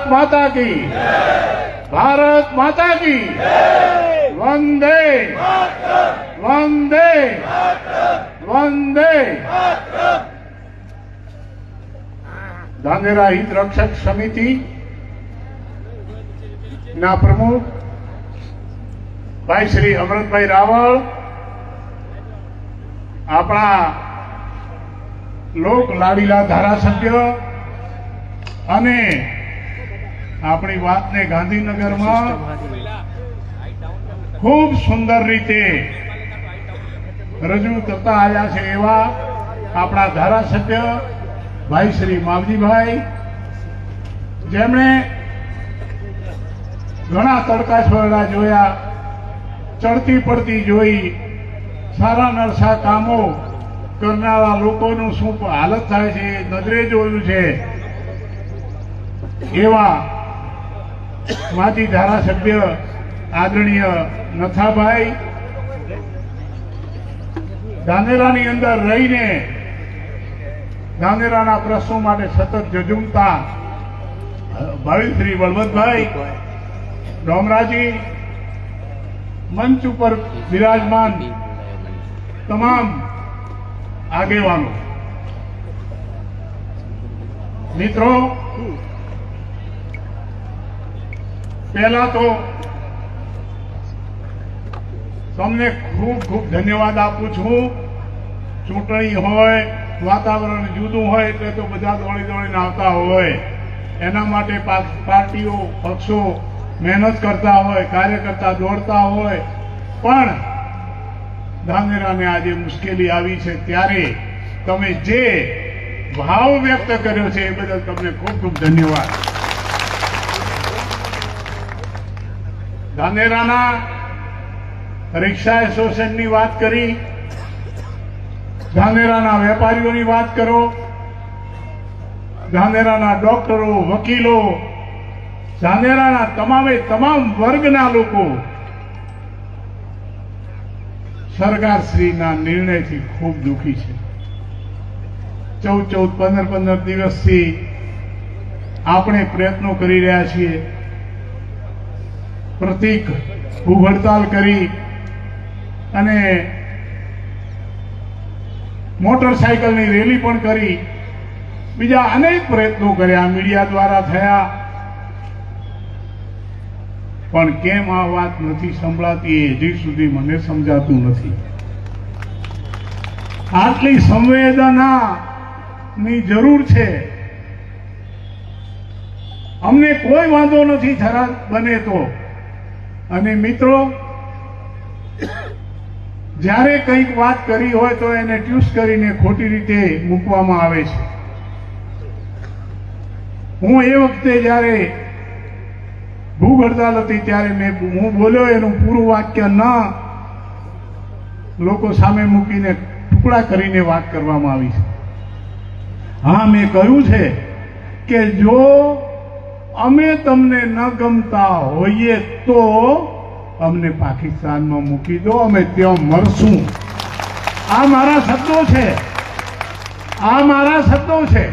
ભારત માતા કી ભારત માતા કી વંદે વંદે વંદે ધાનેરા હિત રક્ષક સમિતિ ના પ્રમુખ ભાઈ શ્રી અમૃતભાઈ રાવળ, આપણા લોક લાડીલા ધારાસભ્ય અને આપણી વાતને ગાંધીનગરમાં ખૂબ સુંદર રીતે રજૂ કરતા આવ્યા છે એવા આપણા ધારાસભ્ય ભાઈ શ્રી માવજીભાઈ. જેમણે ઘણા તડકા છોડા જોયા ચડતી પડતી જોઈ સારા નરસા કામો કરનારા લોકોનું શું હાલત થાય છે નજરે જોયું છે. એવા માજી ધારાસભ્ય આદરણીય નથાભાઈ ધાનેરાની અંદર રહીને ધાનેરાના પ્રશ્નો માટે સતત જજુમતા ભાવિ શ્રી બળવંતભાઈ ડોમરાજી, મંચ ઉપર બિરાજમાન તમામ આગેવાનો. મિત્રો પહેલા તો તમને ખૂબ ખૂબ ધન્યવાદ આપું છું. ચૂંટણી હોય, વાતાવરણ જુદું હોય એટલે તો બધા દોડી દોડીને આવતા હોય. એના માટે પાર્ટીઓ, પક્ષો મહેનત કરતા હોય, કાર્યકર્તા દોડતા હોય. પણ ધાનેરાને આજે મુશ્કેલી આવી છે ત્યારે તમે જે ભાવ વ્યક્ત કર્યો છે એ બદલ તમને ખૂબ ખૂબ ધન્યવાદ. ધાનેરાના રિક્ષા એસોસિએશનની વાત કરી, ધાનેરાના વેપારીઓની વાત કરો, ધાનેરાના ડોક્ટરો, વકીલો, ધાનેરાના તમામે તમામ વર્ગના લોકો સરકારશ્રીના નિર્ણયથી ખૂબ દુઃખી છે. ચૌદ ચૌદ પંદર પંદર દિવસથી આપણે પ્રયત્નો કરી રહ્યા છીએ. પ્રતિક ભૂખ હડતાલ કરી અને મોટરસાયકલની રેલી પણ કરી. બીજા અનેક પ્રયત્નો કર્યા, મીડિયા દ્વારા થયા. પણ કેમ આ વાત નથી સંભળાતી એ હજી સુધી મને સમજાતું નથી. આટલી સંવેદના ની જરૂર છે. અમને કોઈ વાંધો નથી થરા બને તો. અને મિત્રો, જ્યારે કંઈક વાત કરી હોય તો એને ટ્યુસ કરીને ખોટી રીતે મૂકવામાં આવે છે. હું એ વખતે જ્યારે ભૂખ હડતાલ હતી ત્યારે મેં હું બોલ્યો એનું પૂરું વાક્ય ન લોકો સામે મૂકીને ટુકડા કરીને વાત કરવામાં આવી છે. હા, મેં કહ્યું છે કે જો અમે તમને ન ગમતા હોઈએ તો અમને પાકિસ્તાનમાં મૂકી દો, અમે ત્યાં મરશું. આ મારા શબ્દો છે. આ મારા શબ્દો છે.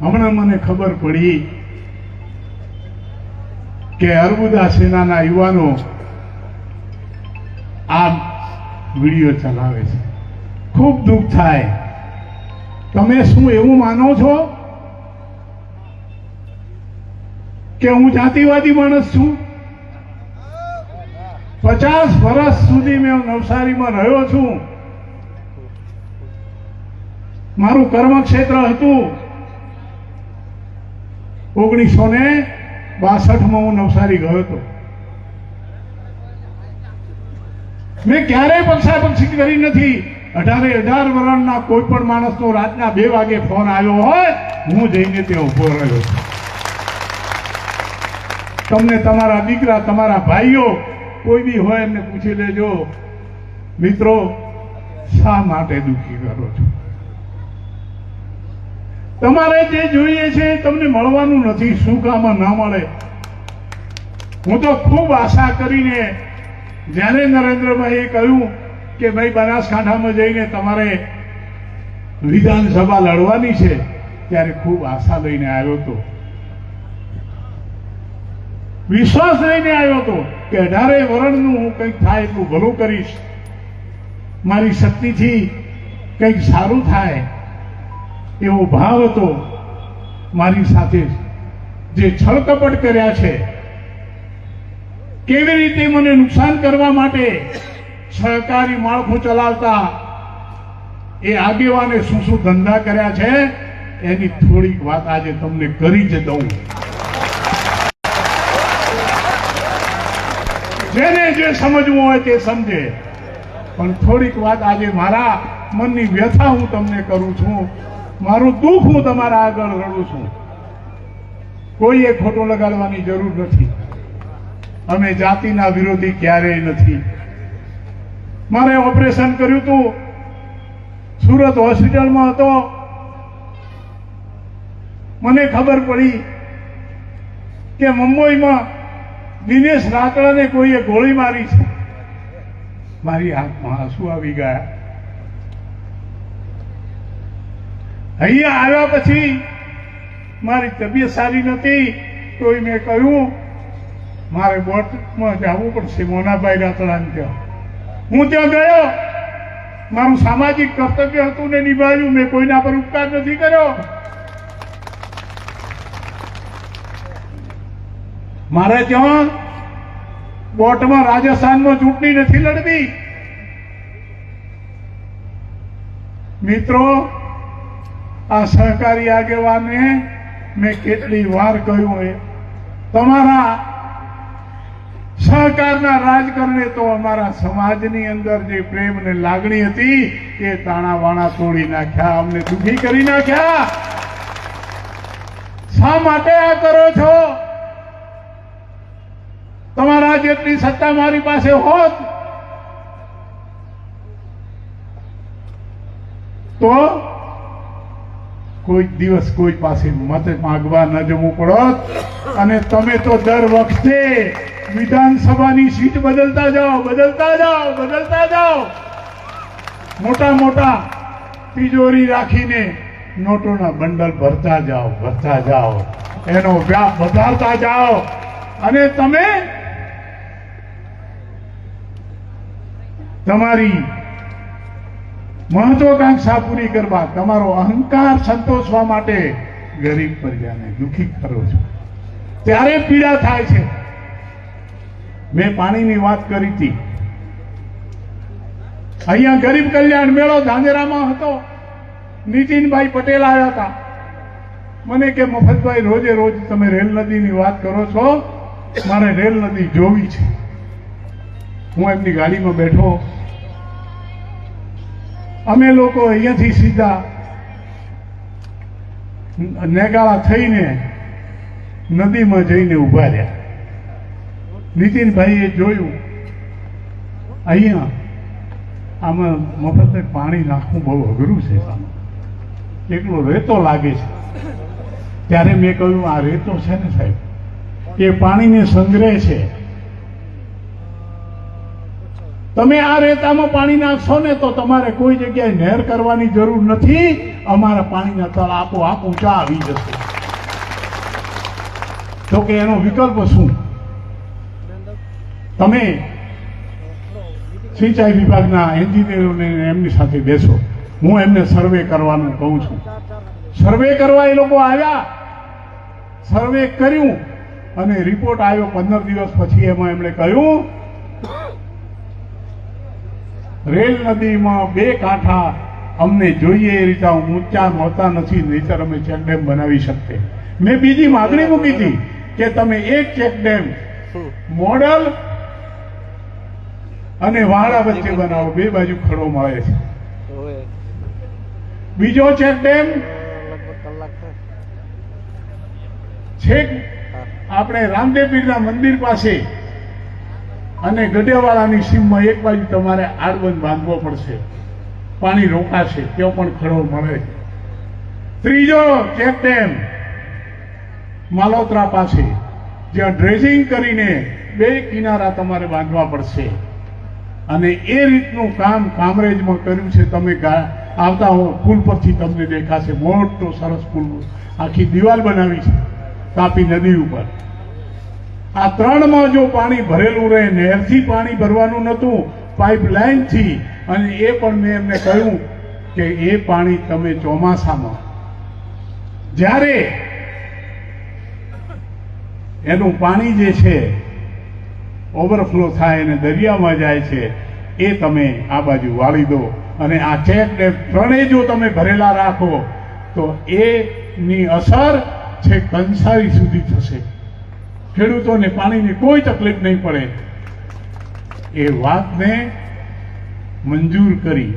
હમણાં મને ખબર પડી કે અર્બુદા સેનાના યુવાનો આ વીડિયો ચલાવે છે. ખૂબ દુઃખ થાય. તમે શું એવું માનો છો? કે હું જાતિવાદી માણસ છું? પચાસ વર્ષ સુધી મેં નવસારીમાં રહ્યો છું. મારું કર્મક્ષેત્ર હતું. ઓગણીસો ને બાસઠમાં હું નવસારી ગયો હતો. મેં ક્યારેય પક્ષાપક્ષી કરી નથી. અઢારે અઢાર વર્ષના કોઈ પણ માણસનો રાતના બે વાગે ફોન આવ્યો હોય, હું જઈને ત્યાં ઊભો રહ્યો છું. તમને તમારા દીકરા, તમારા ભાઈઓ કોઈ બી હોય એમને પૂછી લેજો, મિત્રો, શા માટે દુઃખી કરો છો? તમારે જે જોઈએ છે તમને મળવાનું નથી, શું કામ ના મળે? હું તો ખૂબ આશા કરીને જ્યારે નરેન્દ્રભાઈએ કહ્યું કે, ભાઈ, બનાસકાંઠામાં જઈને તમારે વિધાનસભા લડવાની છે, ત્યારે ખૂબ આશા લઈને આવ્યો હતો. વિશ્વાસ લઈને આવ્યો હતો કે અઢારે વરણનું હું કંઈક થાય એટલું ભલું કરીશ. મારી શક્તિથી કંઈક સારું થાય એવો ભાવ હતો મારી સાથે જે છળકપટ કર્યા છે. કેવી રીતે મને નુકસાન કરવા માટે સહકારી માળખું ચલાવતા એ આગેવાને શું શું ધંધા કર્યા છે, એની થોડીક વાત આજે તમને કરી જ દઉં. જેને જે સમજવું હોય તે સમજે. પણ થોડીક વાત આજે મારા મનની વ્યથા હું તમને કરું છું. મારું દુઃખ હું તમારા આગળ રડું છું. કોઈએ ખોટો લગાડવાની જરૂર નથી. અમે જાતિના વિરોધી ક્યારેય નથી. મારે ઓપરેશન કર્યું હતું. સુરત હોસ્પિટલમાં હતો. મને ખબર પડી કે મુંબઈમાં દિનેશ રાતડાને કોઈએ ગોળી મારી છે? મારી આંખમાં આંસુ આવી ગયા. અહીંયા આવ્યા પછી મારી તબિયત સારી નથી, તોય મેં કહ્યું, મારે બોટમાં જવું પડશે, મોનાભાઈ રાતડાને ત્યાં. હું ત્યાં ગયો. મારું સામાજિક કર્તવ્ય હતું ને નિભાવ્યું. મેં કોઈના પર ઉપકાર નથી કર્યો. મારે ત્યાં બોટમાં રાજસ્થાનમાં ચૂંટણી નથી લડવી. મિત્રો, આ સહકારી આગેવાને મેં કેટલી વાર કહ્યું એ. તમારા સહકારના રાજકારણે તો અમારા સમાજની અંદર જે પ્રેમ ને લાગણી હતી, એ તાણા વાણા તોડી નાખ્યા, અમને દુઃખી કરી નાખ્યા. શા માટે આ કરો છો? જેટલી સત્તા મારી પાસે હોત, તો કોઈ દિવસ કોઈ પાસે મત માગવા ન જવું પડત. અને તમે તો દર વખતે વિધાનસભાની સીટ બદલતા જાઓ બદલતા જાઓ બદલતા જાઓ. મોટા મોટા તિજોરી રાખીને નોટોના બંડલ ભરતા જાઓ ભરતા જાઓ. એનો વ્યાપ વધારતા જાઓ. અને તમે તમારી મહત્વકાંક્ષા પૂરી કરવા, તમારો અહંકાર સંતોષવા માટે ગરીબ પ્રજાને દુઃખી કરો છો. ત્યારે પીડા થાય છે. મેં પાણીની વાત કરી હતી. અહીંયા ગરીબ કલ્યાણ મેળો ધાંગેરામાં હતો. નીતિનભાઈ પટેલ આવ્યા હતા. મને કે, મફતભાઈ, રોજે રોજ તમે રેલ નદીની વાત કરો છો? મારે રેલ નદી જોવી છે. હું એમની ગાડીમાં બેઠો અમે લોકો અહીંયાથી સીધા નેગાળા થઈને નદીમાં જઈને ઊભા રહ્યા. નીતિનભાઈએ જોયું, અહીંયા આમાં મફતે પાણી નાખવું બહુ અઘરું છે એકલો રેતો લાગે છે. ત્યારે મેં કહ્યું, આ રેતો છે ને સાહેબ? એ પાણીને સંગ્રહ છે. તમે આ રેતામાં પાણી નાખશો ને તો તમારે કોઈ જગ્યાએ નહેર કરવાની જરૂર નથી. અમારા પાણીના તળ આપો, આપ ઊંચા આવી જશે. તો કે એનો વિકલ્પ શું? તમે સિંચાઈ વિભાગના એન્જિનિયરોને એમની સાથે બેસો. હું એમને સર્વે કરવાનું કહું છું. સર્વે કરવા એ લોકો આવ્યા. સર્વે કર્યું અને રિપોર્ટ આવ્યો પંદર દિવસ પછી એમાં એમણે કહ્યું રેલ નદીમાં બે કાંઠા અમને જોઈએ એ રીતે ઊંચા મળતા નથી નહીતર અમે ચેકડેમ બનાવી શકતે. મેં બીજી માગણી મૂકી હતી કે તમે એક ચેકડેમ મોડલ અને વાળા વચ્ચે બનાવો. બે બાજુ ખડો મળે છે. બીજો ચેકડેમ લગભગ છેક આપણે રામદેવ પીરના મંદિર પાસે અને ગઢેવાળાની સીમમાં એક બાજુ તમારે આડબંધ બાંધવો પડશે. પાણી રોકાશે, ત્યાં પણ ખડો મળે. ત્રીજો ચેકડેમ માલોત્રા પાસે, જ્યાં ડ્રેસિંગ કરીને બે કિનારા તમારે બાંધવા પડશે. અને એ રીતનું કામ કામરેજમાં કર્યું છે, તમે આવતા હો, પુલ પરથી તમને દેખાશે. મોટો સરસ પુલ આખી દિવાલ બનાવી છે, તાપી નદી ઉપર. આ ત્રણમાં જો પાણી ભરેલું રહે નહેરથી પાણી ભરવાનું નહોતું, પાઇપલાઇનથી, અને એ પણ મેં એમને કહ્યું કે એ પાણી તમે ચોમાસામાં જ્યારે એનું પાણી જે છે, ઓવરફ્લો થાય અને દરિયામાં જાય છે, એ તમે આ બાજુ વાળી દો. અને આ ચેક ડેમ ત્રણેય જો તમે ભરેલા રાખો, તો એની અસર છે કંસારી સુધી થશે. ખેડૂતોને પાણીની કોઈ તકલીફ નહીં પડે. એ વાતને મંજૂર કરી.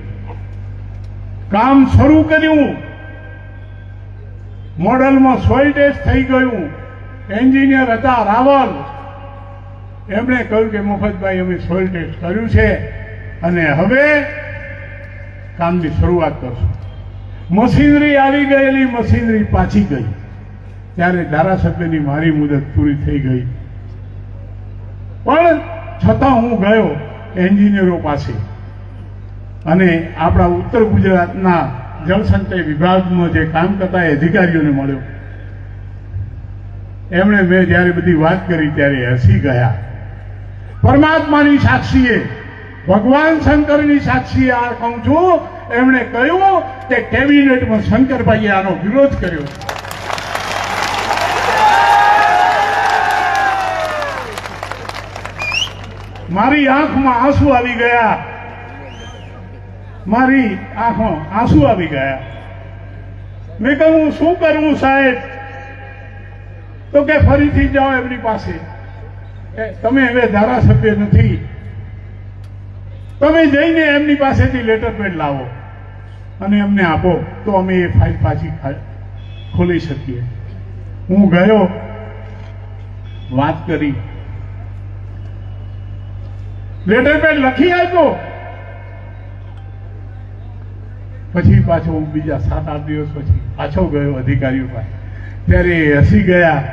કામ શરૂ કર્યું. મોડલમાં સોઇલ ટેસ્ટ થઈ ગયું. એન્જિનિયર હતા રાવલ. એમણે કહ્યું કે મફતભાઈ, અમે સોઇલ ટેસ્ટ કર્યું છે અને હવે કામની શરૂઆત કરશું. મશીનરી આવી ગયેલી, મશીનરી પાછી ગઈ. ત્યારે ધારાસભ્યની મારી મુદત પૂરી થઈ ગઈ. પણ છતાં હું ગયો એન્જિનિયરો પાસે. અને આપણા ઉત્તર ગુજરાતના જળસંચય વિભાગમાં જે કામ કરતા અધિકારીઓને મળ્યો. એમણે મેં જ્યારે બધી વાત કરી ત્યારે હસી ગયા. પરમાત્માની સાક્ષીએ, ભગવાન શંકરની સાક્ષીએ આ કહું છું, એમણે કહ્યું કે કેબિનેટમાં શંકરભાઈએ આનો વિરોધ કર્યો. મારી આંખમાં આંસુ આવી ગયા. મારી આંખમાં આંસુ આવી ગયા. મેં કહ્યું શું કરવું સાહેબ? તો કે, ફરીથી જાઓ એમની પાસે. તમે હવે ધારાસભ્ય નથી. તમે જઈને એમની પાસેથી લેટર પેડ લાવો અને એમને આપો. તો અમે એ ફાઇલ પાછી ખોલી શકીએ. હું ગયો, વાત કરી. લેટર પેડ લખી આપ્યો. પછી પાછો હું બીજા સાત, આઠ દિવસ પછી પાછો ગયો અધિકારીઓ પાસે. ત્યારે હસી ગયા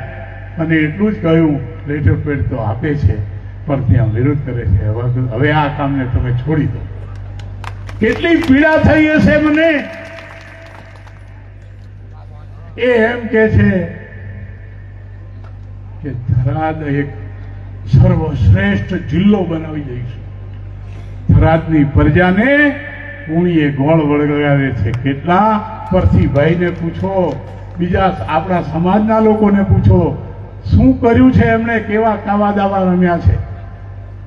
અને એટલું જ કહ્યું, લેટર પેડ તો આપે છે, પણ ત્યાં વિરોધ કરે છે. હવે આ કામને તમે છોડી દો. કેટલી પીડા થઈ હશે મને. એ એમ કે છે કે ધરાદ એક સર્વશ્રેષ્ઠ જિલ્લો બનાવી દઈશું. થરાદની પ્રજાને પૂણીએ ગોળ વળગાવે છે. કેટલા? પરથી ભાઈને પૂછો. બીજા આપણા સમાજના લોકોને પૂછો. શું કર્યું છે એમણે? કેવા કાવા દાવા રમ્યા છે?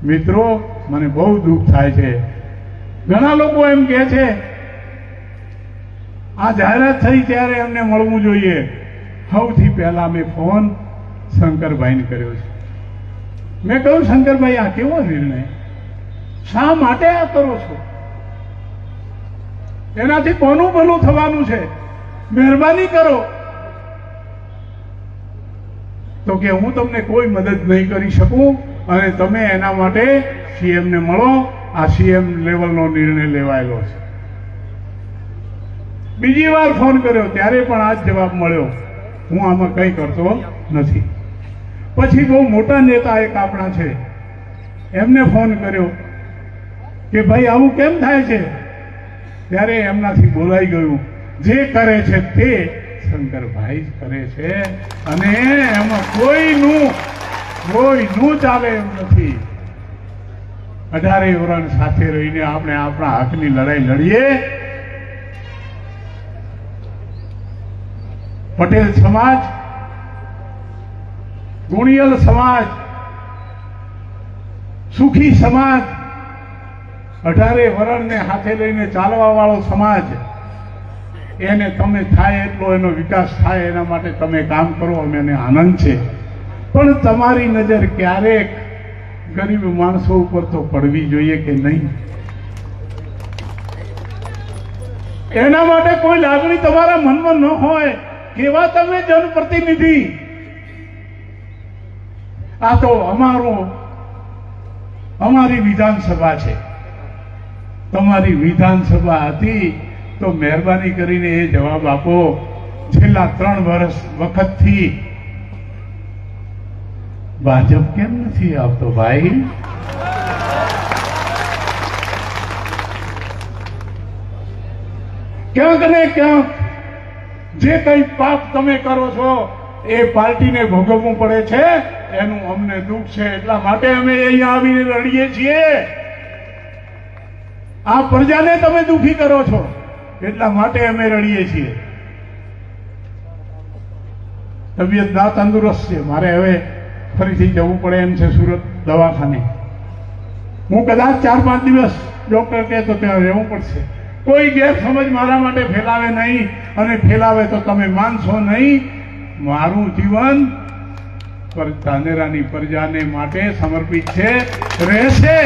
મિત્રો, મને બહુ દુઃખ થાય છે. ઘણા લોકો એમ કહે છે, આ જાહેરાત થઈ ત્યારે એમને મળવું જોઈએ. સૌથી પહેલા મેં ફોન શંકરભાઈને કર્યો છે. મેં કહ્યું, શંકરભાઈ, આ કેવો નિર્ણય? શા માટે આ કરો છો? એનાથી કોનું ભલું થવાનું છે? મહેરબાની કરો. તો કે હું તમને કોઈ મદદ નહીં કરી શકું અને તમે એના માટે સીએમ ને મળો, આ સીએમ લેવલનો નિર્ણય લેવાયેલો છે. બીજી વાર ફોન કર્યો, ત્યારે પણ આ જ જવાબ મળ્યો. હું આમાં કંઈ કરતો નથી. પછી બહુ મોટા નેતા એક આપણા છે. એમને ફોન કર્યો કે ભાઈ, આવું કેમ થાય છે? ત્યારે એમનાથી બોલાઈ ગયું. જે કરે છે તે શંકરભાઈ જ કરે છે અને એમાં કોઈનું કોઈનું ચાલે એમ નથી. અઢારે વરણ સાથે રહીને આપણે આપણા હકની લડાઈ લડીએ. પટેલ સમાજ ગુણિયલ સમાજ, સુખી સમાજ, અઢારે વરણને હાથે લઈને ચાલવા વાળો સમાજ, એને તમે થાય એટલો એનો વિકાસ થાય એના માટે તમે કામ કરો અને એને આનંદ છે. પણ તમારી નજર ક્યારેક ગરીબ માણસો ઉપર તો પડવી જોઈએ કે નહીં? એના માટે કોઈ લાગણી તમારા મનમાં ન હોય કેવા તમે જનપ્રતિનિધિ. આ તો અમારો, અમારી વિધાનસભા છે. તમારી વિધાનસભા હતી તો મહેરબાની કરીને એ જવાબ આપો. છેલ્લા ત્રણ વર્ષ વખતથી ભાજપ કેમ નથી આવતો ભાઈ? ક્યાંક ને ક્યાંક જે કંઈ પાપ તમે કરો છો એ પાર્ટીને ભોગવવું પડે છે, એનું અમને દુઃખ છે. એટલા માટે અમે અહીંયા આવીને રડીએ છીએ. આ પ્રજાને તમે દુઃખી કરો છો. એટલા માટે અમે રડીએ છીએ. તબિયત ના તંદુરસ્ત છે. મારે હવે ફરીથી જવું પડે એમ છે સુરત દવાખાને. હું કદાચ ચાર પાંચ દિવસ ડોક્ટર કહે તો ત્યાં રહેવું પડશે. કોઈ ગેરસમજ મારા માટે ફેલાવે નહીં અને ફેલાવે તો તમે માનશો નહીં. મારું જીવન પર ધાનેરાની પ્રજાને માટે સમર્પિત છે રહેશે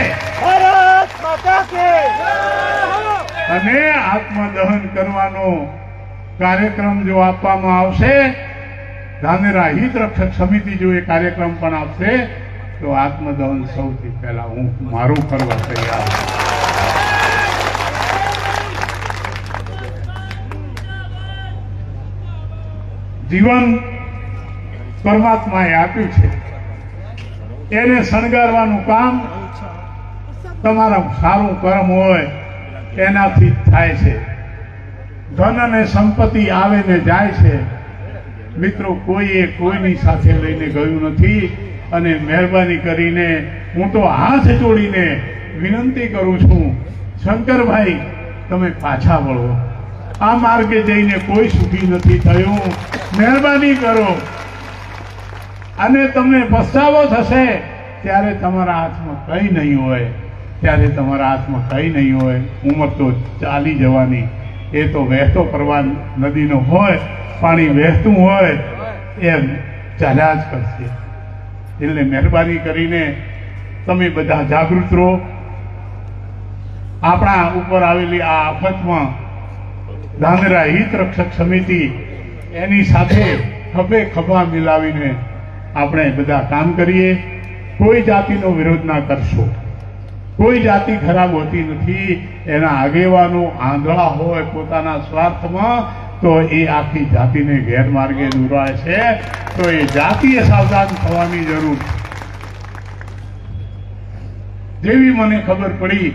અને આત્મદહન કરવાનો કાર્યક્રમ જો આપવામાં આવશે ધાનેરા હિત રક્ષક સમિતિ જો એ કાર્યક્રમ પણ આપશે તો આત્મદહન સૌથી પહેલા હું મારું કરવા તૈયાર છું. જીવન પરમાત્માએ આપ્યું છે. એને શણગારવાનું કામ તમારા સારું કર્મ હોય એનાથી થાય છે. ધન અને સંપત્તિ આવે ને જાય છે. મિત્રો, કોઈએ કોઈની સાથે લઈને ગયું નથી અને મહેરબાની કરીને હું તો હાથ જોડીને વિનંતી કરું છું, શંકરભાઈ, તમે પાછા વળો. આ માર્ગે જઈને કોઈ સુખી નથી થયું. મહેરબાની કરો. અને તમને પસ્તાવો થશે ત્યારે તમારા હાથમાં કંઈ નહીં હોય. ત્યારે તમારા હાથમાં કંઈ નહીં હોય. ઉંમર તો ચાલી જવાની. એ તો વહેતો પ્રવાહ નદીનો હોય, પાણી વહેતું હોય, એમ ચાલ્યા જ કરશે. એટલે મહેરબાની કરીને તમે બધા જાગૃત રહો. આપણા ઉપર આવેલી આ આફતમાં ધાંગરા હિત રક્ષક સમિતિ એની સાથે ખભે ખભા મિલાવીને આપણે બધા કામ કરીએ. કોઈ જાતિનો વિરોધ ના કરશો. કોઈ જાતિ ખરાબ હોતી નથી. એના આગેવાનો આંધળા હોય પોતાના સ્વાર્થમાં, તો એ આખી જાતિને ગેરમાર્ગે દોરાય છે. તો એ જાતિએ સાવધાન થવાની જરૂર. છે જેવી મને ખબર પડી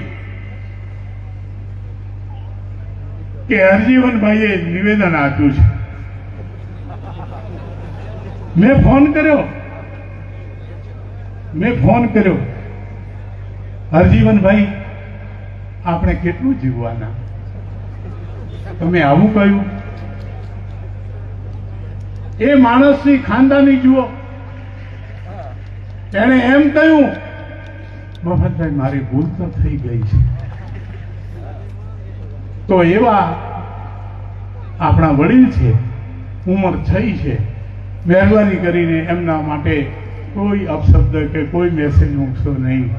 કે હરજીવનભાઈએ નિવેદન આપ્યું છે. મેં ફોન કર્યો. મેં ફોન કર્યો. હરજીવનભાઈ, આપણે કેટલું જીવવાના? તમે આવું કહ્યું. એ માણસની ખાનદાની જુઓ. એણે એમ કહ્યું, મફતભાઈ, મારી ભૂલ તો થઈ ગઈ છે. તો એવા આપણા વડીલ છે, ઉંમર થઈ છે મહેરબાની કરીને એમના માટે કોઈ અપશબ્દ કે કોઈ મેસેજ મૂકશો નહીં.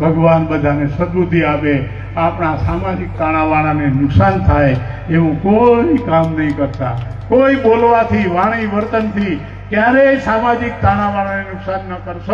ભગવાન બધાને સદબુદ્ધિ આપે, આપણા સામાજિક તાણાવાળાને નુકસાન થાય એવું કોઈ કામ નહીં કરતા. કોઈ બોલવાથી, વાણી વર્તનથી ક્યારેય સામાજિક તાણાવાળાને નુકસાન ન કરશો.